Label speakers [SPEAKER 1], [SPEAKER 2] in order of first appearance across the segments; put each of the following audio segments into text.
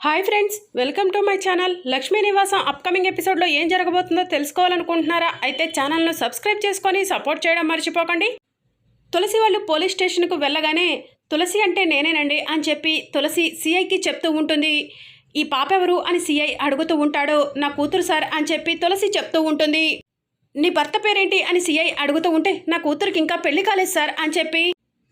[SPEAKER 1] Hi friends welcome to my channel. Lakshmi Nivasam upcoming ఎపిసోడ్లో ఏం జరగబోతుందో తెలుసుకోవాలనుకుంటున్నారా? అయితే ఛానల్ను సబ్స్క్రైబ్ చేసుకొని సపోర్ట్ చేయడం మర్చిపోకండి. తులసి వాళ్ళు పోలీస్ స్టేషన్కు వెళ్ళగానే తులసి అంటే నేనేనండి అని చెప్పి తులసి సిఐకి చెప్తూ ఉంటుంది. ఈ పాప ఎవరు? అని సిఐ అడుగుతూ ఉంటాడు. నా కూతురు సార్ అని చెప్పి తులసి చెప్తూ ఉంటుంది. నీ భర్త పేరేంటి? అని సిఐ అడుగుతూ ఉంటే నా కూతురికి ఇంకా పెళ్ళి కాలేదు సార్ అని చెప్పి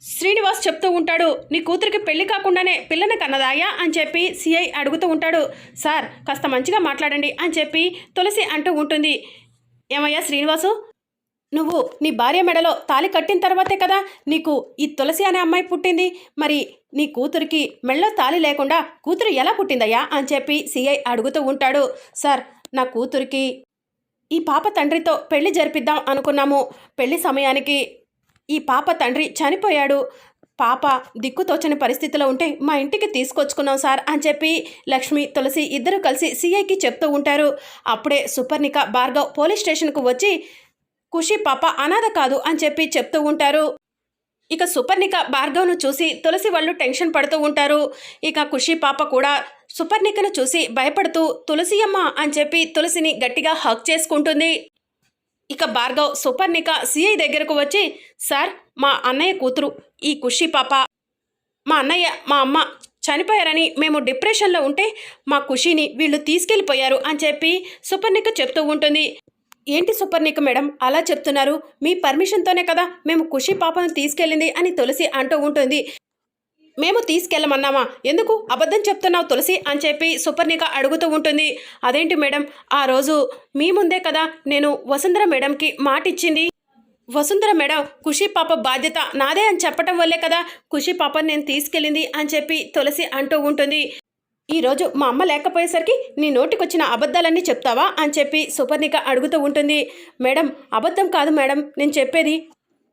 [SPEAKER 1] శ్రీనివాస్ చెప్తూ ఉంటాడు నీ కూతురికి పెళ్ళి కాకుండానే పిల్లని కన్నదాయా? అని చెప్పి సిఐ అడుగుతూ ఉంటాడు సార్ కాస్త మంచిగా మాట్లాడండి అని చెప్పి తులసి అంటూ ఉంటుంది. ఏమయ్యా శ్రీనివాసు నువ్వు నీ భార్య మెడలో తాలి కట్టిన తర్వాతే కదా నీకు ఈ తులసి అనే అమ్మాయి పుట్టింది? మరి నీ కూతురికి మెడలో తాలి లేకుండా కూతురు ఎలా పుట్టిందయ్యా? అని చెప్పి సిఐ అడుగుతూ ఉంటాడు. సార్ నా కూతురికి ఈ పాప తండ్రితో పెళ్ళి జరిపిద్దాం అనుకున్నాము. పెళ్ళి సమయానికి ఈ పాప తండ్రి చనిపోయాడు. పాప దిక్కుతోచని పరిస్థితిలో ఉంటే మా ఇంటికి తీసుకొచ్చుకున్నాం సార్ అని చెప్పి లక్ష్మి తులసి ఇద్దరు కలిసి సీఐకి చెప్తూ ఉంటారు. అప్పుడే సుపర్ణిక భార్గవ్ పోలీస్ స్టేషన్కు వచ్చి ఖుషి పాప అనాథ కాదు అని చెప్పి చెప్తూ ఉంటారు. ఇక సుపర్ణిక భార్గవ్ను చూసి తులసి వాళ్ళు టెన్షన్ పడుతూ ఉంటారు. ఇక ఖుషి పాప కూడా సుపర్ణికను చూసి భయపడుతూ తులసి అమ్మ అని చెప్పి తులసిని గట్టిగా హక్ చేసుకుంటుంది. ఇక భార్గవ్ సుపర్ణిక సిఐ దగ్గరకు వచ్చి సార్ మా అన్నయ్య కూతురు ఈ కుషి పాప. మా అన్నయ్య మా అమ్మ చనిపోయారని మేము డిప్రెషన్లో ఉంటే మా ఖుషిని వీళ్ళు తీసుకెళ్ళిపోయారు అని చెప్పి సుపర్ణిక చెప్తూ ఉంటుంది. ఏంటి సుపర్ణిక మేడం అలా చెప్తున్నారు? మీ పర్మిషన్తోనే కదా మేము ఖుషి పాపను తీసుకెళ్ళింది అని తులసి అంటూ ఉంటుంది. మేము తీసుకెళ్ళమన్నామా? ఎందుకు? అబద్ధం చెప్తున్నావు తులసి అని చెప్పి సుపర్ణిక అడుగుతూ ఉంటుంది. అదేంటి మేడం? ఆ రోజు మీ ముందే కదా నేను వసుంధర మేడంకి మాట ఇచ్చింది వసుంధర మేడం ఖుషి పాప బాధ్యత నాదే అని చెప్పటం వల్లే కదా ఖుషి పాపని నేను తీసుకెళ్ళింది అని చెప్పి తులసి అంటూ ఉంటుంది. ఈరోజు మా అమ్మ లేకపోయేసరికి నీ నోటికొచ్చిన అబద్ధాలన్నీ చెప్తావా? అని చెప్పి సుపర్ణిక అడుగుతూ ఉంటుంది. మేడం అబద్ధం కాదు మేడం నేను చెప్పేది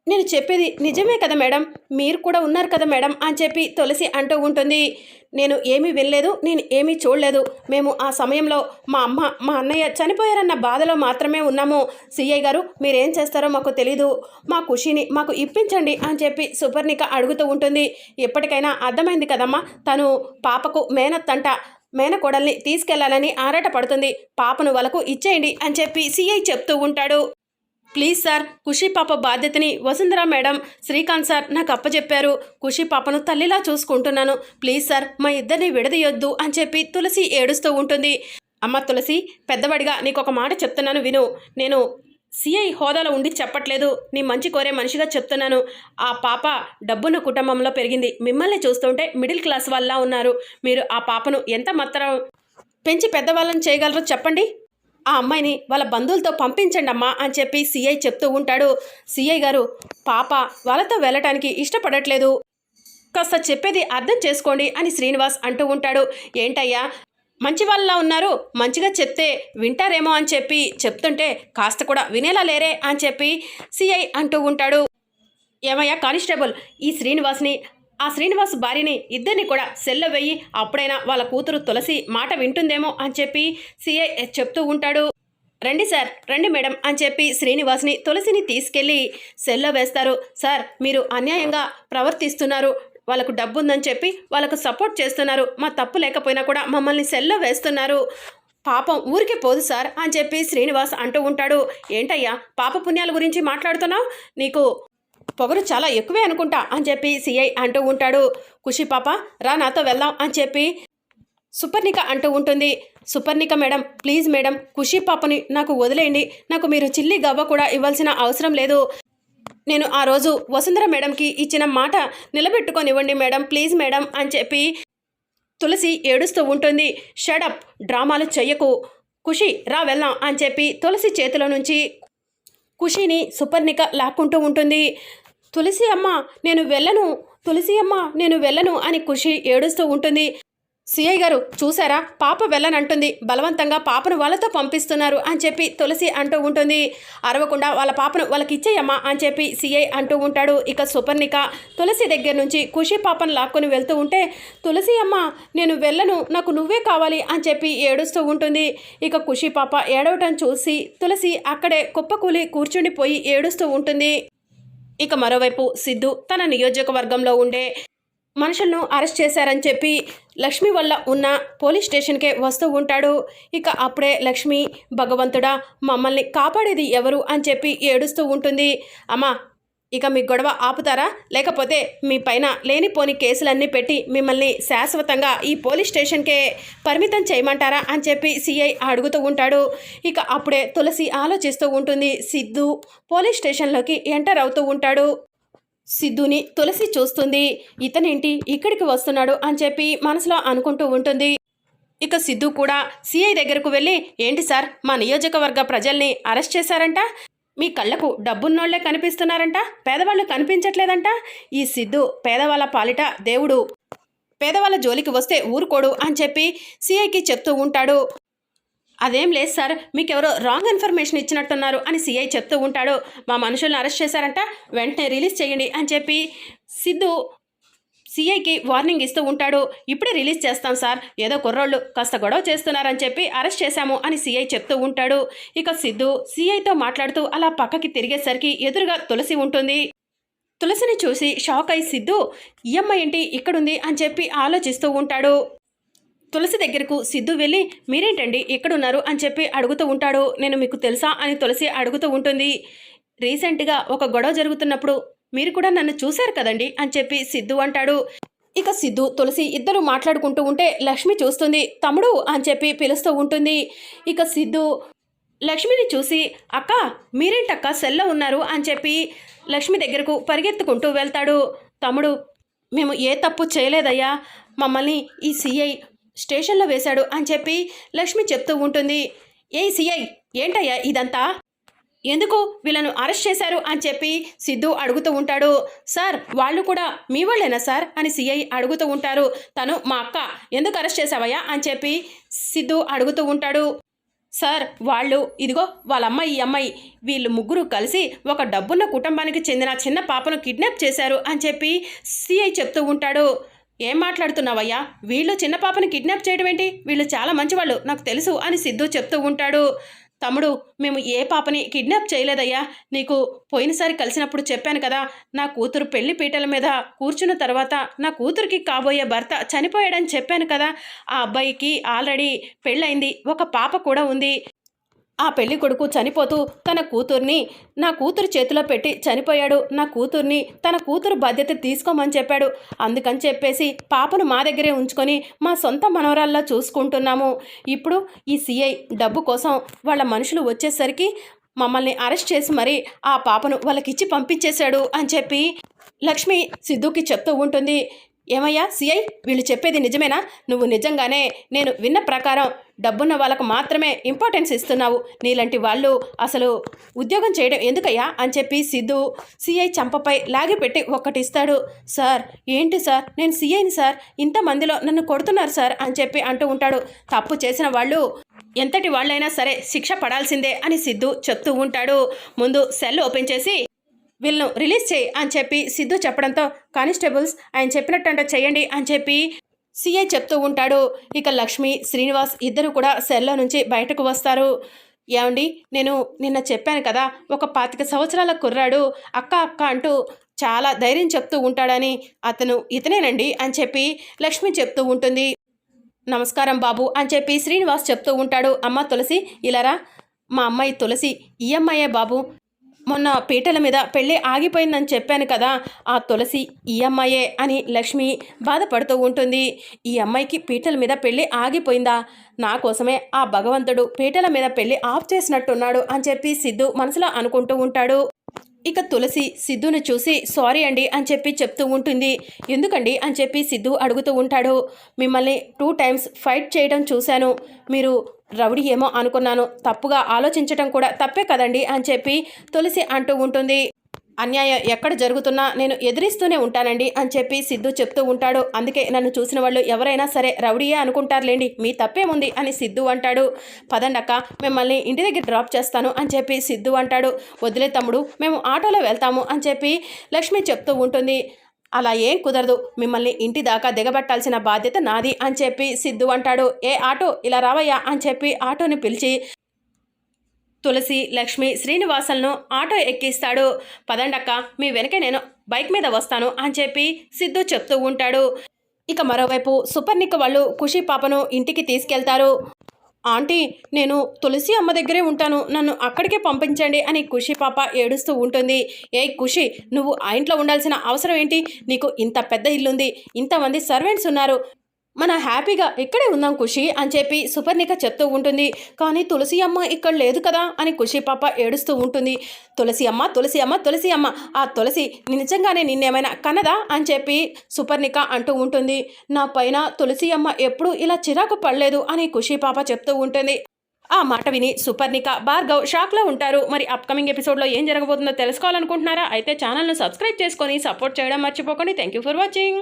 [SPEAKER 1] నేను చెప్పేది నిజమే కదా మేడం? మీరు కూడా ఉన్నారు కదా మేడం? అని చెప్పి తులసి అంటూ ఉంటుంది. నేను ఏమీ వినలేదు నేను ఏమీ చూడలేదు. మేము ఆ సమయంలో మా అమ్మ మా అన్నయ్య చనిపోయారన్న బాధలో మాత్రమే ఉన్నాము. సిఐ గారు మీరేం చేస్తారో మాకు తెలీదు. మా ఖుషిని మాకు ఇప్పించండి అని చెప్పి సుపర్ణిక అడుగుతూ ఉంటుంది. ఎప్పటికైనా అర్థమైంది కదమ్మా తను పాపకు మేనత్తంట. మేనకోడల్ని తీసుకెళ్ళాలని ఆరాట పడుతుంది పాపను వాళ్ళకు ఇచ్చేయండి అని చెప్పి సిఐ చెప్తూ ఉంటాడు. ప్లీజ్ సార్ ఖుషి పాప బాధ్యతని వసుంధర మేడం శ్రీకాంత్ సార్ నాకు అప్పచెప్పారు ఖుషి పాపను తల్లిలా చూసుకుంటున్నాను. ప్లీజ్ సార్ మా ఇద్దరిని విడదీయొద్దు అని చెప్పి తులసి ఏడుస్తూ ఉంటుంది. అమ్మ తులసి పెద్దవాడిగా నీకు ఒక మాట చెప్తున్నాను విను. నేను సిఐ హోదాలో ఉండి చెప్పట్లేదు. నీ మంచి కోరే మనిషిగా చెప్తున్నాను. ఆ పాప డబ్బున్న కుటుంబంలో పెరిగింది. మిమ్మల్ని చూస్తుంటే మిడిల్ క్లాస్ వాళ్ళ ఉన్నారు. మీరు ఆ పాపను ఎంత మాత్రం పెంచి పెద్దవాళ్ళని చేయగలరో చెప్పండి. ఆ అమ్మాయిని వాళ్ళ బంధువులతో పంపించండి అమ్మా అని చెప్పి సిఐ చెప్తూ ఉంటాడు. సిఐ గారు పాప వాళ్ళతో వెళ్ళటానికి ఇష్టపడట్లేదు. కాస్త చెప్పేది అర్థం చేసుకోండి అని శ్రీనివాస్ అంటూ ఉంటాడు. ఏంటయ్యా మంచి వాళ్ళలా ఉన్నారు మంచిగా చెప్తే వింటారేమో అని చెప్పి చెప్తుంటే కాస్త కూడా వినేలా లేరే అని చెప్పి సిఐ అంటూ ఉంటాడు. ఏమయ్యా కానిస్టేబుల్ ఈ శ్రీనివాస్ని ఆ శ్రీనివాస్ భార్యని ఇద్దరిని కూడా సెల్ల వెయ్యి అప్పుడైనా వాళ్ళ కూతురు తులసి మాట వింటుందేమో అని చెప్పి సిఐ చెప్తూ ఉంటాడు. రండి సార్ రండి మేడం అని చెప్పి శ్రీనివాస్ని తులసిని తీసుకెళ్ళి సెల్లో వేస్తారు. సార్ మీరు అన్యాయంగా ప్రవర్తిస్తున్నారు. వాళ్ళకు డబ్బు ఉందని చెప్పి వాళ్ళకు సపోర్ట్ చేస్తున్నారు. మా తప్పు లేకపోయినా కూడా మమ్మల్ని సెల్లో వేస్తున్నారు. పాపం ఊరికే పోదు సార్ అని చెప్పి శ్రీనివాస్ అంటూ ఉంటాడు. ఏంటయ్యా పాప పుణ్యాల గురించి మాట్లాడుతున్నావు? నీకు పొగరు చాలా ఎక్కువే అనుకుంటా అని చెప్పి సిఐ అంటూ ఉంటాడు. ఖుషి పాప రా నాతో వెళ్దాం అని చెప్పి సుపర్ణిక అంటూ ఉంటుంది. Suparnika madam please madam Khushi పాపని నాకు వదిలేయండి. నాకు మీరు చిల్లి గవ్వ కూడా ఇవ్వాల్సిన అవసరం లేదు. నేను ఆ రోజు వసుంధర మేడంకి ఇచ్చిన మాట నిలబెట్టుకొనివ్వండి మేడం ప్లీజ్ మేడం అని చెప్పి తులసి ఏడుస్తూ ఉంటుంది. షడప్ డ్రామాలు చెయ్యకు. ఖుషి రా వెళ్దాం అని చెప్పి తులసి చేతిలో నుంచి ఖుషిని సుపర్ణిక లాక్కుంటూ ఉంటుంది. తులసి అమ్మ నేను వెళ్ళను. తులసి అమ్మ నేను వెళ్ళను అని ఖుషి ఏడుస్తూ ఉంటుంది. సిఐ గారు చూసారా పాప వెళ్ళనంటుంది. బలవంతంగా పాపను వాళ్ళతో పంపిస్తున్నారు అని చెప్పి తులసి అంటూ ఉంటుంది. అరవకుండా వాళ్ళ పాపను వాళ్ళకి ఇచ్చేయమ్మా అని చెప్పి సిఐ అంటూ ఉంటాడు. ఇక సుపర్ణిక తులసి దగ్గర నుంచి ఖుషి పాపను లాక్కొని వెళ్తూ ఉంటే తులసి అమ్మ నేను వెళ్ళను. నాకు నువ్వే కావాలి అని చెప్పి ఏడుస్తూ ఉంటుంది. ఇక ఖుషి పాప ఏడవటం చూసి తులసి అక్కడే కుప్పకూలి కూర్చుండిపోయి ఏడుస్తూ ఉంటుంది. ఇక మరోవైపు సిద్ధు తన నియోజకవర్గంలో ఉండే మనుషులను అరెస్ట్ చేశారని చెప్పి లక్ష్మి వల్ల ఉన్న పోలీస్ స్టేషన్కే వస్తూ ఉంటాడు. ఇక అప్పుడే లక్ష్మి భగవంతుడా మమ్మల్ని కాపాడేది ఎవరు అని చెప్పి ఏడుస్తూ ఉంటుంది. అమ్మా ఇక మీ గొడవ ఆపుతారా? లేకపోతే మీ పైన లేనిపోని కేసులన్నీ పెట్టి మిమ్మల్ని శాశ్వతంగా ఈ పోలీస్ స్టేషన్కే పరిమితం చేయమంటారా అని చెప్పి సిఐ అడుగుతూ ఉంటాడు. ఇక అప్పుడే తులసి ఆలోచిస్తూ ఉంటుంది. సిద్ధు పోలీస్ స్టేషన్లోకి ఎంటర్ అవుతూ ఉంటాడు. సిద్ధుని తులసి చూస్తుంది. ఇతనేంటి? ఇక్కడికి వస్తున్నాడు అని చెప్పి మనసులో అనుకుంటూ ఉంటుంది. ఇక సిద్ధు కూడా సిఐ దగ్గరకు వెళ్ళి ఏంటి సార్ మా నియోజకవర్గ ప్రజల్ని అరెస్ట్ చేశారంట? మీ కళ్ళకు డబ్బున్నోళ్ళే కనిపిస్తున్నారంట? పేదవాళ్ళు కనిపించట్లేదంట? ఈ సిద్ధు పేదవాళ్ళ పాలిట దేవుడు. పేదవాళ్ళ జోలికి వస్తే ఊరుకోడు అని చెప్పి సిఐకి చెప్తూ ఉంటాడు. అదేం లేదు సార్ మీకెవరో రాంగ్ ఇన్ఫర్మేషన్ ఇచ్చినట్టున్నారు అని సీఐ చెప్తూ ఉంటాడు. మా మనుషుల్ని అరెస్ట్ చేశారంట వెంటనే రిలీజ్ చేయండి అని చెప్పి సిద్ధు సీఐకి వార్నింగ్ ఇస్తూ ఉంటాడు. ఇప్పుడే రిలీజ్ చేస్తాం సార్ ఏదో కుర్రోళ్ళు కాస్త గొడవ చేస్తున్నారని చెప్పి అరెస్ట్ చేశాము అని సీఐ చెప్తూ ఉంటాడు. ఇక సిద్ధు సీఐతో మాట్లాడుతూ అలా పక్కకి తిరిగేసరికి ఎదురుగా తులసి ఉంటుంది. తులసిని చూసి షాక్ అయి సిద్ధు ఈఎంఐ ఏంటి? ఇక్కడుంది? అని చెప్పి ఆలోచిస్తూ ఉంటాడు. తులసి దగ్గరకు సిద్ధు వెళ్ళి మీరేంటండి ఎక్కడున్నారు అని చెప్పి అడుగుతూ ఉంటాడు. నేను మీకు తెలుసా? అని తులసి అడుగుతూ ఉంటుంది. రీసెంట్గా ఒక గొడవ జరుగుతున్నప్పుడు మీరు కూడా నన్ను చూశారు కదండి? అని చెప్పి సిద్ధు అంటాడు. ఇక సిద్ధు తులసి ఇద్దరు మాట్లాడుకుంటూ ఉంటే లక్ష్మి చూస్తుంది తమ్ముడు? అని చెప్పి పిలుస్తూ ఉంటుంది. ఇక సిద్ధు లక్ష్మిని చూసి అక్క మీరేంటక్క సెల్లో ఉన్నారు? అని చెప్పి లక్ష్మి దగ్గరకు పరిగెత్తుకుంటూ వెళ్తాడు. తమ్ముడు మేము ఏ తప్పు చేయలేదయ్యా. మమ్మల్ని ఈ సిఐ స్టేషన్లో వేశాడు అని చెప్పి లక్ష్మి చెప్తూ ఉంటుంది. ఏ సిఐ ఏంటయ్యా ఇదంతా? ఎందుకు వీళ్ళను అరెస్ట్ చేశారు అని చెప్పి సిద్ధు అడుగుతూ ఉంటాడు. సార్ వాళ్ళు కూడా మీ వాళ్ళేనా సార్? అని సిఐ అడుగుతూ ఉంటారు. తను మా అక్క ఎందుకు అరెస్ట్ చేశావయ్యా? అని చెప్పి సిద్ధు అడుగుతూ ఉంటాడు. సార్ వాళ్ళు ఇదిగో వాళ్ళ అమ్మాయి ఈ అమ్మాయి వీళ్ళు ముగ్గురు కలిసి ఒక డబ్బున్న కుటుంబానికి చెందిన చిన్న పాపను కిడ్నాప్ చేశారు అని చెప్పి సిఐ చెప్తూ ఉంటాడు. ఏం మాట్లాడుతున్నావయ్యా? వీళ్ళు చిన్న పాపని కిడ్నాప్ చేయడం ఏంటి? వీళ్ళు చాలా మంచివాళ్ళు నాకు తెలుసు అని సిద్ధు చెప్తూ ఉంటాడు. తమ్ముడు మేము ఏ పాపని కిడ్నాప్ చేయలేదయ్యా. నీకు పోయినసారి కలిసినప్పుడు చెప్పాను కదా నా కూతురు పెళ్ళి పీటల మీద కూర్చున్న తర్వాత నా కూతురికి కాబోయే భర్త చనిపోయాడని చెప్పాను కదా. ఆ అబ్బాయికి ఆల్రెడీ పెళ్ళయింది ఒక పాప కూడా ఉంది. ఆ పెళ్ళి కొడుకు చనిపోతూ తన కూతుర్ని నా కూతురు చేతిలో పెట్టి చనిపోయాడు నా కూతుర్ని తన కూతురు బాధ్యత తీసుకోమని చెప్పాడు. అందుకని చెప్పేసి పాపను మా దగ్గరే ఉంచుకొని మా సొంత మనవరాల్లా చూసుకుంటున్నాము. ఇప్పుడు ఈ సిఐ డబ్బు కోసం వాళ్ళ మనుషులు వచ్చేసరికి మమ్మల్ని అరెస్ట్ చేసి మరి ఆ పాపను వాళ్ళకిచ్చి పంపించేశాడు అని చెప్పి లక్ష్మి సిద్ధుకి చెప్తూ ఉంటుంది. ఏమయ్యా సిఐ వీళ్ళు చెప్పేది నిజమేనా? నువ్వు నిజంగానే నేను విన్న ప్రకారం డబ్బున్న వాళ్ళకు మాత్రమే ఇంపార్టెన్స్ ఇస్తున్నావు. నీలాంటి వాళ్ళు అసలు ఉద్యోగం చేయడం ఎందుకయ్యా? అని చెప్పి సిద్ధు సిఐ చంపపై లాగిపెట్టి ఒక్కటి ఇస్తాడు. సార్ ఏంటి సార్? నేను సిఐని సార్? ఇంతమందిలో నన్ను కొడుతున్నారు సార్? అని చెప్పి అంటూ ఉంటాడు. తప్పు చేసిన వాళ్ళు ఎంతటి వాళ్ళైనా సరే శిక్ష పడాల్సిందే అని సిద్ధు చెప్తూ ఉంటాడు. ముందు సెల్ ఓపెన్ చేసి వీళ్ళను రిలీజ్ చేయి అని చెప్పి సిద్ధు చెప్పడంతో కానిస్టేబుల్స్ ఆయన చెప్పినట్టంట చేయండి అని చెప్పి సీఏ చెప్తూ ఉంటాడు ఇక లక్ష్మి శ్రీనివాస్ ఇద్దరు కూడా సెల్లో నుంచి బయటకు వస్తారు. ఏమండి నేను నిన్న చెప్పాను కదా ఒక పాతిక సంవత్సరాల కుర్రాడు అక్క అక్క అంటూ చాలా ధైర్యం చెప్తూ ఉంటాడని అతను ఇతనేనండి అని చెప్పి లక్ష్మి చెప్తూ ఉంటుంది. నమస్కారం బాబు అని చెప్పి శ్రీనివాస్ చెప్తూ ఉంటాడు. అమ్మ తులసి ఇలారా మా అమ్మాయి తులసి ఈ అమ్మాయే బాబు. మొన్న పీటల మీద పెళ్ళి ఆగిపోయిందని చెప్పాను కదా ఆ తులసి ఈ అమ్మాయే అని లక్ష్మి బాధపడుతూ ఉంటుంది. ఈ అమ్మాయికి పీటల మీద పెళ్ళి ఆగిపోయిందా? నా కోసమే ఆ భగవంతుడు పీటల మీద పెళ్ళి ఆఫ్ చేసినట్టున్నాడు అని చెప్పి సిద్ధు మనసులో అనుకుంటూ ఉంటాడు. ఇక తులసి సిద్ధును చూసి సారీ అండి అని చెప్పి చెప్తూ ఉంటుంది. ఎందుకండి అని చెప్పి సిద్ధు అడుగుతూ ఉంటాడు. మిమ్మల్ని టూ టైమ్స్ ఫైట్ చేయడం చూశాను. మీరు రౌడీ ఏమో అనుకున్నాను. తప్పుగా ఆలోచించటం కూడా తప్పే కదండి అని చెప్పి తులసి అంటూ ఉంటుంది. అన్యాయం ఎక్కడ జరుగుతున్నా నేను ఎదిరిస్తూనే ఉంటానండి అని చెప్పి సిద్ధు చెప్తూ ఉంటాడు. అందుకే నన్ను చూసిన వాళ్ళు ఎవరైనా సరే రౌడీయే అనుకుంటారులేండి మీ తప్పేముంది అని సిద్ధు అంటాడు. పదండక్క మిమ్మల్ని ఇంటి దగ్గర డ్రాప్ చేస్తాను అని చెప్పి సిద్ధు అంటాడు. వదిలే తమ్ముడు మేము ఆటోలో వెళ్తాము అని చెప్పి లక్ష్మి చెప్తూ ఉంటుంది. అలా ఏం కుదరదు. మిమ్మల్ని ఇంటి దాకా దిగబట్టాల్సిన బాధ్యత నాది అని చెప్పి సిద్ధు అంటాడు. ఏ ఆటో? ఇలా రావయ్యా అని చెప్పి ఆటోని పిలిచి తులసి లక్ష్మి శ్రీనివాసల్ను ఆటో ఎక్కిస్తాడు. పదండక్క మీ వెనకే నేను బైక్ మీద వస్తాను అని చెప్పి సిద్ధు చెప్తూ ఉంటాడు. ఇక మరోవైపు సుపర్ణిక వాళ్ళు ఖుషి పాపను ఇంటికి తీసుకెళ్తారు. ఆంటీ నేను తులసి అమ్మ దగ్గరే ఉంటాను. నన్ను అక్కడికే పంపించండి అని ఖుషి పాప ఏడుస్తూ ఉంటుంది. ఏ ఖుషి నువ్వు ఆ ఇంట్లో ఉండాల్సిన అవసరం ఏంటి? నీకు ఇంత పెద్ద ఇల్లుంది. ఇంతమంది సర్వెంట్స్ ఉన్నారు. మన హ్యాపీగా ఇక్కడే ఉందాం ఖుషి అని చెప్పి సుపర్ణిక చెప్తూ ఉంటుంది. కానీ తులసి అమ్మ ఇక్కడ లేదు కదా అని ఖుషి పాప ఏడుస్తూ ఉంటుంది. తులసి అమ్మ తులసి అమ్మ తులసి అమ్మ ఆ తులసి నిజంగానే నిన్నేమైనా కన్నదా అని చెప్పి సుపర్ణిక అంటూ ఉంటుంది. నా పైన తులసి అమ్మ ఎప్పుడూ ఇలా చిరాకు పడలేదు అని ఖుషి పాప చెప్తూ ఉంటుంది. ఆ మాట విని సుపర్ణిక భార్గవ్ షాక్లో ఉంటారు. మరి అప్కమింగ్ ఎపిసోడ్లో ఏం జరగబోతుందో తెలుసుకోవాలనుకుంటున్నారా? అయితే ఛానల్ను సబ్స్క్రైబ్ చేసుకొని సపోర్ట్ చేయడం మర్చిపోకండి. Thank you for watching